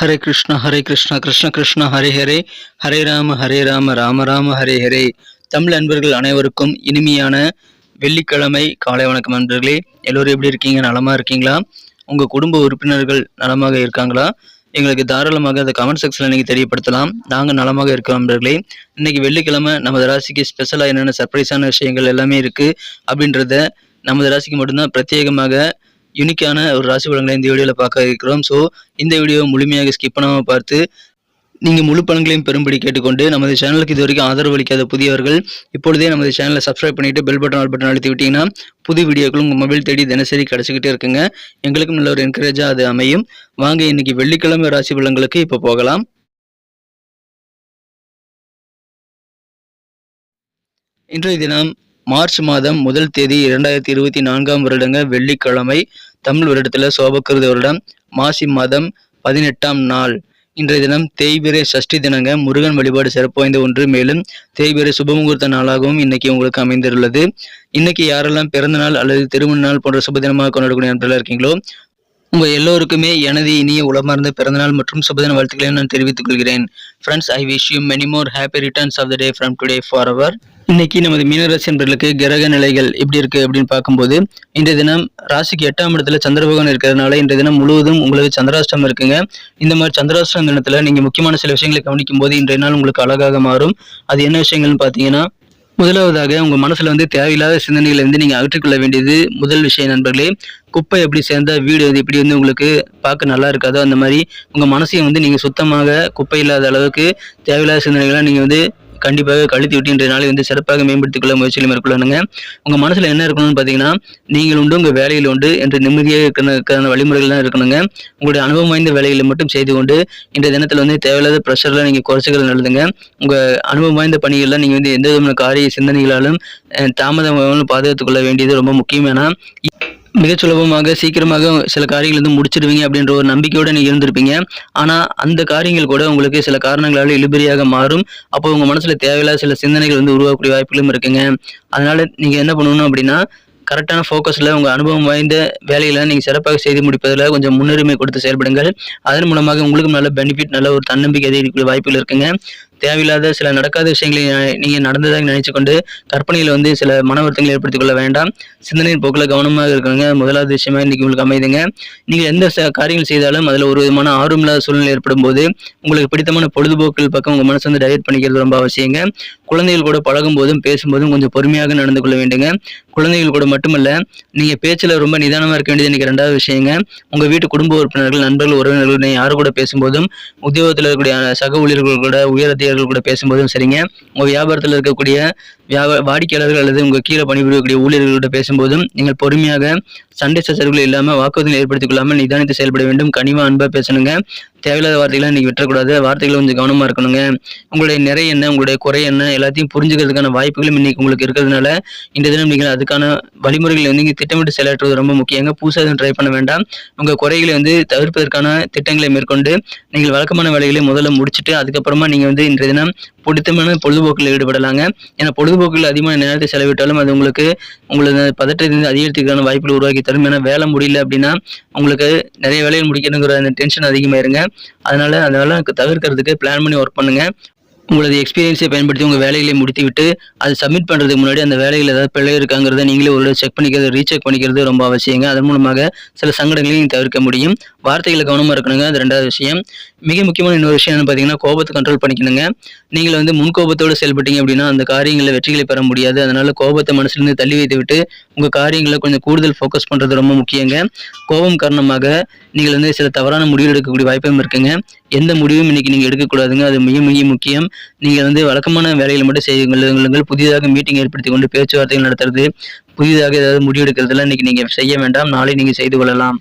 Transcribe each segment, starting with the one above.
ஹரே கிருஷ்ணா ஹரே கிருஷ்ணா கிருஷ்ண கிருஷ்ண ஹரே ஹரே. ஹரே ராம ஹரே ராம ராம ராம ஹரே ஹரே. தமிழ் அன்பர்கள் அனைவருக்கும் இனிமையான வெள்ளிக்கிழமை காலை வணக்கம் நண்பர்களே. எல்லோரும் எப்படி இருக்கீங்க? நலமாக இருக்கீங்களா? உங்கள் குடும்ப உறுப்பினர்கள் நலமாக இருக்காங்களா? எங்களுக்கு தாராளமாக அதை கமெண்ட் செக்ஷனில் நீங்கள் தெரியப்படுத்தலாம். நாங்கள் நலமாக இருக்கிறோம் நண்பர்களே. இன்றைக்கி வெள்ளிக்கிழமை நமது ராசிக்கு ஸ்பெஷலாக என்னென்ன சர்ப்ரைஸான விஷயங்கள் எல்லாமே இருக்குது அப்படின்றத நமது ராசிக்கு மட்டும்தான் பிரத்யேகமாக யூனிக்கான ஒரு ராசி பலன்களை இந்த வீடியோவில் பார்க்க இருக்கிறோம். ஸோ இந்த வீடியோ முழுமையாக ஸ்கிப் பண்ணாமல் பார்த்து நீங்கள் முழு பலன்களையும் பெரும்படி கேட்டுக்கொண்டு நமது சேனலுக்கு இது வரைக்கும் ஆதரவு அளிக்காத புதியவர்கள் இப்பொழுதே நமது சேனலை சப்ஸ்கிரைப் பண்ணிவிட்டு பெல் பட்டன் ஆல் பட்டன் அழுத்தி விட்டீங்கன்னா புது வீடியோக்களும் உங்கள் மொபைல் தேடி தினசரி கிடச்சிக்கிட்டே இருக்குங்க. எங்களுக்கும் நல்ல ஒரு என்கரேஜாக அது அமையும். வாங்க இன்றைக்கி வெள்ளிக்கிழமை ராசி பலன்களுக்கு இப்போ போகலாம். இன்றைய தினம் மார்ச் மாதம் முதல் தேதி இரண்டாயிரத்தி இருபத்தி நான்காம் வருடங்க வெள்ளிக்கிழமை தமிழ் வருடத்தில் சோபக்கிருத வருடம் மாசி மாதம் பதினெட்டாம் நாள். இன்றைய தினம் தேய்பிரை சஷ்டி தினங்க முருகன் வழிபாடு சிறப்பு வாய்ந்த ஒன்று. மேலும் தேய்பிரை சுபமுகூர்த்த நாளாகவும் இன்னைக்கு உங்களுக்கு அமைந்துள்ளது இன்னைக்கு யாரெல்லாம் பிறந்த நாள் அல்லது திருமண நாள் போன்ற சுப தினமாக கொண்டாடக்கூடிய நண்பர்களாக இருக்கீங்களோ உங்க எல்லோருக்குமே எனது இனிய உளமார்ந்த பிறந்தநாள் மற்றும் சுபதின வாழ்த்துக்களையும் நான் தெரிவித்துக் கொள்கிறேன். Friends I wish you many more happy returns of the day from today for our இன்னைக்கு நமது மீனராசி என்பர்களுக்கு கிரக நிலைகள் எப்படி இருக்கு அப்படின்னு பார்க்கும்போது இந்த தினம் ராசிக்கு எட்டாம் இடத்துல சந்திரபகவான் இருக்கிறதுனால இன்றைய தினம் முழுவதும் உங்களுக்கு சந்திராஷ்டம் இருக்குங்க. இந்த மாதிரி சந்திராஷ்டம் தினத்துல நீங்க முக்கியமான சில விஷயங்களை கவனிக்கும் போது இன்றைய நாள் உங்களுக்கு அழகாக மாறும். அது என்ன விஷயங்கள்னு பார்த்தீங்கன்னா முதலாவதாக உங்க மனசுல வந்து தேவையில்லாத சிந்தனைகளை வந்து நீங்க அகற்றிக்கொள்ள வேண்டியது முதல் விஷயம் நண்பர்களே. குப்பை எப்படி சேர்ந்தா வீடு வந்து இப்படி வந்து உங்களுக்கு பார்க்க நல்லா இருக்காதோ அந்த மாதிரி உங்க மனசையும் வந்து நீங்க சுத்தமாக குப்பை இல்லாத அளவுக்கு தேவையில்லாத சிந்தனைகளை நீங்க வந்து கண்டிப்பாக கழுத்தி விட்டு இன்றைய நாளை வந்து சிறப்பாக மேம்படுத்திக் கொள்ள முயற்சிகளை மேற்கொள்ளணுங்க. உங்க மனசுல என்ன இருக்கணும்னு பாத்தீங்கன்னா நீங்கள் உண்டு உங்க வேலையில் உண்டு என்று நிம்மதியாக இருக்கிறதுக்கான வழிமுறைகள் தான் இருக்கணுங்க. உங்களுடைய அனுபவம் வாய்ந்த வேலைகளை மட்டும் செய்து கொண்டு இன்றைய தினத்துல வந்து தேவையில்லாத ப்ரெஷர்லாம் நீங்க குறைச்சிக்கிறது நல்லதுங்க. உங்க அனுபவம் வாய்ந்த பணிகள்லாம் நீங்க வந்து எந்த விதமான காரிய சிந்தனைகளாலும் தாமதமாக பாதுகாத்துக் கொள்ள வேண்டியது ரொம்ப முக்கியமான மிக சுலபமாக சீக்கிரமாக சில காரியங்கள் வந்து முடிச்சிடுவீங்க அப்படின்ற ஒரு நம்பிக்கையோடு நீங்கள் இருந்திருப்பீங்க. ஆனால் அந்த காரியங்கள் கூட உங்களுக்கு சில காரணங்களால் இழுபறியாக மாறும். அப்போ உங்கள் மனசில் தேவையில்லாத சில சிந்தனைகள் வந்து உருவாக்கக்கூடிய வாய்ப்புகளும் இருக்குங்க. அதனால் நீங்கள் என்ன பண்ணணும் அப்படின்னா கரெக்டான ஃபோக்கஸில் உங்கள் அனுபவம் வாய்ந்த வேலைகளை நீங்கள் சிறப்பாக செய்து முடிப்பதில் கொஞ்சம் முன்னுரிமை கொடுத்து செயல்படுங்கள். அதன் மூலமாக உங்களுக்கும் நல்ல பெனிஃபிட் நல்ல ஒரு தன்னம்பிக்கை அதிகரிக்கக்கூடிய வாய்ப்புகள் இருக்குங்க. தேவையில்லாத சில நடக்காத விஷயங்களை நீங்கள் நடந்ததாக நினைச்சு கொண்டு கற்பனையில் வந்து சில மன வருத்தங்களை ஏற்படுத்திக் கொள்ள வேண்டாம். சிந்தனையின் போக்கில் கவனமாக இருக்கணுங்க. முதலாவது விஷயமா இன்றைக்கி உங்களுக்கு அமைதுங்க. நீங்கள் எந்த காரியங்கள் செய்தாலும் அதில் ஒரு விதமான ஆர்வம் இல்லாத சூழ்நிலை ஏற்படும் போது உங்களுக்கு பிடித்தமான பொழுதுபோக்குகள் பக்கம் உங்கள் மனசு வந்து டைவெர்ட் பண்ணிக்கிறது ரொம்ப அவசியங்க. குழந்தைகள் கூட பழகும் போதும் பேசும்போதும் கொஞ்சம் பொறுமையாக நடந்து கொள்ள வேண்டுங்க. குழந்தைகள் கூட மட்டுமல்ல நீங்கள் பேச்சில் ரொம்ப நிதானமாக இருக்க வேண்டியது இன்றைக்கி ரெண்டாவது விஷயங்க. உங்கள் வீட்டு குடும்ப உறுப்பினர்கள் நண்பர்கள் உறவினர்கள் நீங்க யாரு கூட பேசும்போதும் உத்தியோகத்தில் இருக்கக்கூடிய சக ஊழியர்கள் கூட உயரத்தை அதிகாரிகள் கூட பேசும்போதும் சரிங்க. உங்கள் வியாபாரத்தில் இருக்கக்கூடிய வியாப வாடிக்கையாளர்கள் அல்லது உங்கள் கீழே பணிபுரியக்கூடிய ஊழியர்களோட பேசும்போதும் நீங்கள் பொறுமையாக சண்டை சச்சரவுகள் இல்லாமல் வாக்குறுதிகள் ஏற்படுத்திக் கொள்ளாமல் நிதானித்து செயல்பட வேண்டும். கனிவா அன்பா பேசணுங்க. தேவையில்லாத வார்த்தைகளை இன்னைக்கு விட்டுறக்கூடாது. வார்த்தைகளை கொஞ்சம் கவனமாக இருக்கணுங்க. உங்களுடைய நிறை என்ன உங்களுடைய குறை என்ன எல்லாத்தையும் புரிஞ்சுக்கிறதுக்கான வாய்ப்புகளும் இன்னைக்கு உங்களுக்கு இருக்கிறதுனால இந்த தினம் நீங்கள் அதுக்கான வழிமுறைகளை வந்து நீங்கள் திட்டமிட்டு செயலாற்றுவது ரொம்ப முக்கியங்க. புதுசாக எதுவும் ட்ரை பண்ண வேண்டாம். உங்கள் குறைகளை வந்து தவிர்ப்பதற்கான திட்டங்களை மேற்கொண்டு நீங்கள் வழக்கமான வேலைகளை முதல்ல முடிச்சுட்டு அதுக்கப்புறமா நீங்கள் வந்து இன்றைய தினம் பிடித்தமான பொழுதுபோக்கில் ஈடுபடலாங்க. ஏன்னா பொழுதுபோக்கில் அதிகமான நேரத்தை செலவிட்டாலும் அது உங்களுக்கு உங்களது பதற்றத்தை அதிகரித்துக்கான வாய்ப்புகள் உருவாக்கி தரும் ஏன்னா வேலை முடியல அப்படின்னா உங்களுக்கு நிறைய வேலைகள் முடிக்கணுங்கிற அந்த டென்ஷன் அதிகமாயிருங்க. அதனால அதனால தவிர்க்கிறதுக்கு பிளான் பண்ணி ஒர்க் பண்ணுங்க. உங்களது எக்ஸ்பீரியன்ஸை பயன்படுத்தி உங்கள் வேலைகளை முடித்து விட்டு அதை சப்மிட் பண்ணுறதுக்கு முன்னாடி அந்த வேலையில் ஏதாவது பிழை இருக்காங்கிறத நீங்களே ஒரு செக் பண்ணிக்கிறது ரீசெக் பண்ணிக்கிறது ரொம்ப அவசியங்க. அதன் மூலமாக சில சங்கடங்களையும் நீங்கள் தவிர்க்க முடியும். வார்த்தைகளை கவனமாக இருக்கணுங்க. அது ரெண்டாவது விஷயம். மிக முக்கியமான இன்னொரு விஷயம் என்னன்னு பார்த்தீங்கன்னா கோபத்தை கண்ட்ரோல் பண்ணிக்கணுங்க. நீங்கள் வந்து முன் கோபத்தோடு செயல்பட்டீங்க அப்படின்னா அந்த காரியங்களில் வெற்றிகளை பெற முடியாது. அதனால் கோபத்தை மனசுலேருந்து தள்ளி வைத்து விட்டு உங்கள் காரியங்களை கொஞ்சம் கூடுதல் ஃபோக்கஸ் பண்ணுறது ரொம்ப முக்கியங்க. கோபம் காரணமாக நீங்கள் வந்து சில தவறான முடிவு எடுக்கக்கூடிய வாய்ப்பும் இருக்குங்க. எந்த முடிவும் இன்னைக்கு நீங்கள் எடுக்கக்கூடாதுங்க. அது மிக மிக முக்கியம். நீங்கள் வந்து வழக்கமான வேலைகளை மட்டும் செய்யுங்கள் புதிதாக மீட்டிங் ஏற்படுத்தி கொண்டு பேச்சுவார்த்தைகள் நடத்துறது புதிதாக ஏதாவது முடிவெடுக்கிறதுலாம் இன்றைக்கி இன்னைக்கு நீங்கள் செய்ய வேண்டாம். நாளை நீங்கள் செய்து கொள்ளலாம்.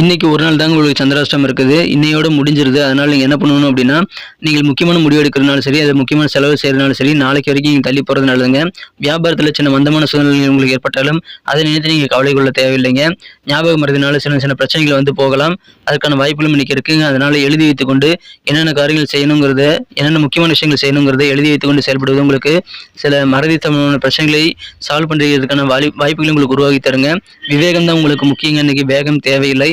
இன்றைக்கி ஒரு நாள் தாங்க உங்களுக்கு சந்திராஷ்டம் இருக்குது. இன்னையோட முடிஞ்சிருது. அதனால் நீங்கள் என்ன பண்ணணும் அப்படின்னா நீங்கள் முக்கியமான முடிவு எடுக்கிறனாலும் சரி அது முக்கியமான செலவு செய்யறதுனாலும் சரி நாளைக்கு வரைக்கும் நீங்கள் தள்ளி போறது நல்லதுங்க சின்ன மந்தமான சூழ்நிலை உங்களுக்கு ஏற்பட்டாலும் அதை நினைத்து நீங்கள் கவலை கொள்ள தேவையில்லைங்க. ஞாபகம் மறதினால சின்ன சின்ன பிரச்சனைகள் வந்து போகலாம். அதுக்கான வாய்ப்புகளும் இன்னைக்கு இருக்குங்க. அதனால் எழுதி வைத்துக்கொண்டு என்னென்ன காரியங்கள் செய்யணுங்கிறத என்னென்ன முக்கியமான விஷயங்கள் செய்யணுங்கிறத எழுதி வைத்துக்கொண்டு செயல்படுவது உங்களுக்கு சில மறதி சம்பந்தமான பிரச்சனைகளை சால்வ் பண்ணுறதுக்கான வாய்ப்புகளை உங்களுக்கு உருவாக்கி தருங்க. விவேகம் தான் உங்களுக்கு முக்கியங்க. இன்னைக்கு வேகம் தேவையில்லை.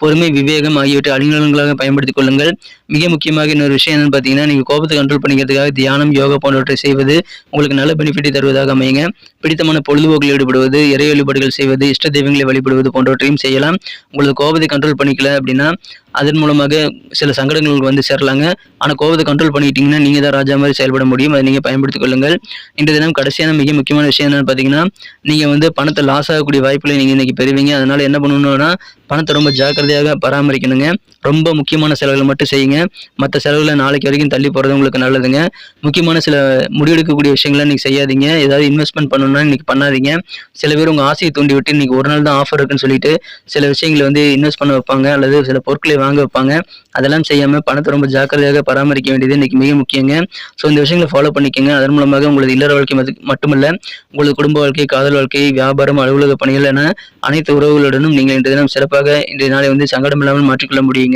பொறுமை விவேகம் ஆகியவற்றை அலுவலகங்களாக பயன்படுத்திக் கொள்ளுங்கள். மிக முக்கியமாக இன்னொரு விஷயம் என்னன்னு பார்த்தீங்கன்னா நீங்கள் கோபத்தை கண்ட்ரோல் பண்ணிக்கிறதுக்காக தியானம் யோகா போன்றவற்றை செய்வது உங்களுக்கு நல்ல பெனிஃபிட்டை தருவதாக அமையுங்க. பிடித்தமான பொழுதுபோக்கில் ஈடுபடுவது இறை வழிபாடுகள் செய்வது இஷ்ட தெய்வங்களை வழிபடுவது போன்றவற்றையும் செய்யலாம். உங்களது கோபத்தை கண்ட்ரோல் பண்ணிக்கல அப்படின்னா அதன் மூலமாக சில சங்கடங்களுக்கு வந்து சேரலாங்க. ஆனால் கோபத்தை கண்ட்ரோல் பண்ணிக்கிட்டீங்கன்னா நீங்கள் தான் ராஜா மாதிரி செயல்பட முடியும். அதை நீங்கள் பயன்படுத்திக் கொள்ளுங்கள். இன்றைய தினம் கடைசியான மிக முக்கியமான விஷயம் என்னன்னு பார்த்தீங்கன்னா நீங்கள் வந்து பணத்தை லாஸ் ஆகக்கூடிய வாய்ப்புகளை நீங்கள் இன்னைக்கு பெறுவீங்க. அதனால என்ன பண்ணணும்னா பணத்தை ரொம்ப ஜாக்கிரதையாக பராமரிக்கணுங்க. ரொம்ப முக்கியமான செலவுகள் மட்டும் செய்யுங்க. மற்ற செலவுகளை நாளைக்கு வரைக்கும் தள்ளி போகிறது உங்களுக்கு நல்லதுங்க. முக்கியமான சில முடிவெடுக்கக்கூடிய விஷயங்களை இன்னைக்கு செய்யாதீங்க. ஏதாவது இன்வெஸ்ட்மெண்ட் பண்ணணும்னா இன்னைக்கு பண்ணாதீங்க. சில பேர் உங்கள் ஆசையை தூண்டி விட்டு இன்னைக்கு ஒரு நாள் தான் ஆஃபர் இருக்குன்னு சொல்லிட்டு சில விஷயங்களை வந்து இன்வெஸ்ட் பண்ண வைப்பாங்க. அல்லது சில பொருட்களை வாங்க வைப்பாங்க. அதெல்லாம் செய்யாமல் பணத்தை ரொம்ப ஜாக்கிரதையாக பராமரிக்க வேண்டியது இன்னைக்கு மிக முக்கியங்க. ஸோ இந்த விஷயங்களை ஃபாலோ பண்ணிக்கோங்க. அதன் மூலமாக உங்களது இல்லற வாழ்க்கை மட்டுமல்ல உங்களது குடும்ப வாழ்க்கை காதல் வாழ்க்கை வியாபாரம் அலுவலக பணிகள் என அனைத்து உறவுகளுடனும் நீங்கள் இன்றைய தினம் சிறப்பாக இன்றைய நாளை வந்து சங்கடம் இல்லாமல் மாற்றிக்கொள்ள முடியுங்க.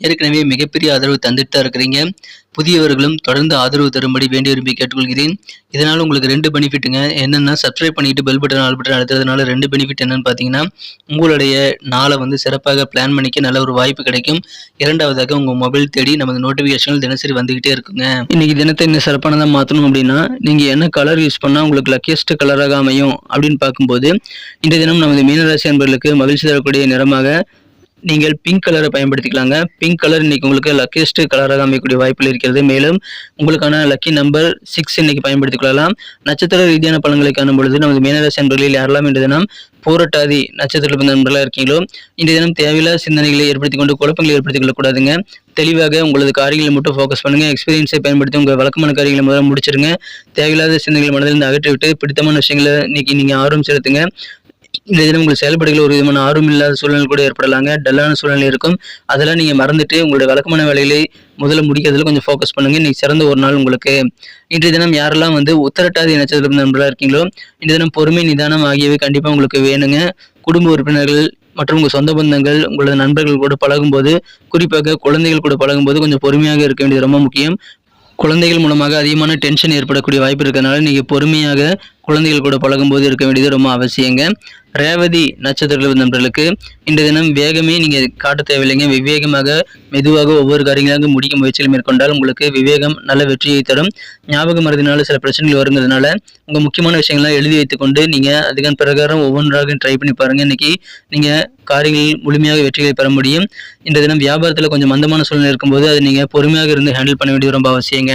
ஏற்கனவே மிகப்பெரிய ஆதரவு தந்துட்டு தான் இருக்கிறீங்க. புதியவர்களும் தொடர்ந்து ஆதரவு தரும்படி வேண்டி விரும்பி கேட்டுக்கொள்கிறேன். இதனால் உங்களுக்கு ரெண்டு பெனிஃபிட்டுங்க. என்னென்னா சப்ஸ்கிரைப் பண்ணிட்டு பெல் பட்டன் ஆல் பட்டன் அழுத்துறதுனால ரெண்டு பெனிஃபிட் என்னென்னு பார்த்தீங்கன்னா உங்களுடைய நாளை வந்து சிறப்பாக பிளான் பண்ணிக்க நல்ல ஒரு வாய்ப்பு கிடைக்கும். இரண்டாவதாக உங்கள் மொபைல் தேடி நமது நோட்டிஃபிகேஷன்கள் தினசரி வந்துகிட்டே இருக்குங்க. இன்னைக்கு தினத்தை இன்னும் சிறப்பானதாக மாற்றணும் அப்படின்னா நீங்கள் என்ன கலர் யூஸ் பண்ணால் உங்களுக்கு லக்கியஸ்ட் கலராக அமையும் அப்படின்னு பார்க்கும்போது இந்த தினம் நமது மீனராசி அன்பர்களுக்கு மகிழ்ச்சி தரக்கூடிய நிறமாக நீங்கள் பிங்க் கலரை பயன்படுத்திக்கலாங்க. பிங்க் கலர் இன்னைக்கு உங்களுக்கு லக்கியஸ்ட் கலராக அமையக்கூடிய வாய்ப்புகள் இருக்கிறது. மேலும் உங்களுக்கான லக்கி நம்பர் சிக்ஸ் இன்னைக்கு பயன்படுத்திக் கொள்ளலாம். நட்சத்திர ரீதியான பலன்களை காணும் பொழுது நமது மீனராசி நண்பர்களில் யாரெல்லாம் இன்று தினம் போராட்டாதி நட்சத்திர நண்பர்களாக இருக்கீங்களோ இந்த தினம் தேவையில்லாத சிந்தனைகளை ஏற்படுத்தி கொண்டு குழப்பங்களை ஏற்படுத்திக் கொள்ளக்கூடாதுங்க. தெளிவாக உங்களது காரியங்களை மட்டும் ஃபோக்கஸ் பண்ணுங்கள் எக்ஸ்பீரியன்ஸை பயன்படுத்தி உங்கள் வழக்கமான காரியங்களை முதல்ல முடிச்சிருங்க. தேவையில்லாத சிந்தனைகளை மனதிலிருந்து அகற்றிவிட்டு பிடித்தமான விஷயங்களை இன்னைக்கு நீங்கள் ஆர்வம் செலுத்துங்க. இந்த தினம் உங்கள் செயல்பாடுகள் ஒரு விதமான ஆர்வம் இல்லாத சூழ்நிலை கூட ஏற்படலாங்க. டல்லான சூழ்நிலை இருக்கும். அதெல்லாம் நீங்கள் மறந்துட்டு உங்களுடைய வழக்கமான வேலைகளை முதல்ல முடிக்கிறதுல கொஞ்சம் ஃபோக்கஸ் பண்ணுங்க. இன்னைக்கு சிறந்த ஒரு நாள் உங்களுக்கு. இன்றைய தினம் யாரெல்லாம் வந்து உத்தரட்டாதி நட்சத்திரம் நண்பர்களாக இருக்கீங்களோ இந்த தினம் பொறுமை நிதானம் ஆகியவை கண்டிப்பாக உங்களுக்கு வேணுங்க. குடும்ப உறுப்பினர்கள் மற்றும் உங்கள் சொந்த பந்தங்கள் உங்களது நண்பர்கள் கூட பழகும்போது குறிப்பாக குழந்தைகள் கூட பழகும்போது கொஞ்சம் பொறுமையாக இருக்க வேண்டியது ரொம்ப முக்கியம். குழந்தைகள் மூலமாக அதிகமான டென்ஷன் ஏற்படக்கூடிய வாய்ப்பு இருக்கிறதுனால நீங்கள் பொறுமையாக குழந்தைகள் கூட பழகும்போது இருக்க வேண்டியது ரொம்ப அவசியங்க. ரேவதி நட்சத்திரத்தில் நண்பர்களுக்கு இந்த தினம் வேகமே நீங்கள் காட்ட தேவையில்லைங்க. விவேகமாக மெதுவாக ஒவ்வொரு காரியங்களாக முடிக்க முயற்சிகள் மேற்கொண்டால் உங்களுக்கு விவேகம் நல்ல வெற்றியை தரும். ஞாபக மருதினால சில பிரச்சனைகள் வருங்கிறதுனால உங்கள் முக்கியமான விஷயங்கள்லாம் எழுதி வைத்துக்கொண்டு நீங்கள் அதுக்கான பிரகாரம் ஒவ்வொன்றாக ட்ரை பண்ணி பாருங்கள் இன்னைக்கு நீங்கள் காரியங்களில் முழுமையாக வெற்றிகளை பெற முடியும். இந்த தினம் வியாபாரத்தில் கொஞ்சம் மந்தமான சூழ்நிலை இருக்கும்போது அதை நீங்கள் பொறுமையாக இருந்து ஹேண்டில் பண்ண வேண்டியது ரொம்ப அவசியங்க.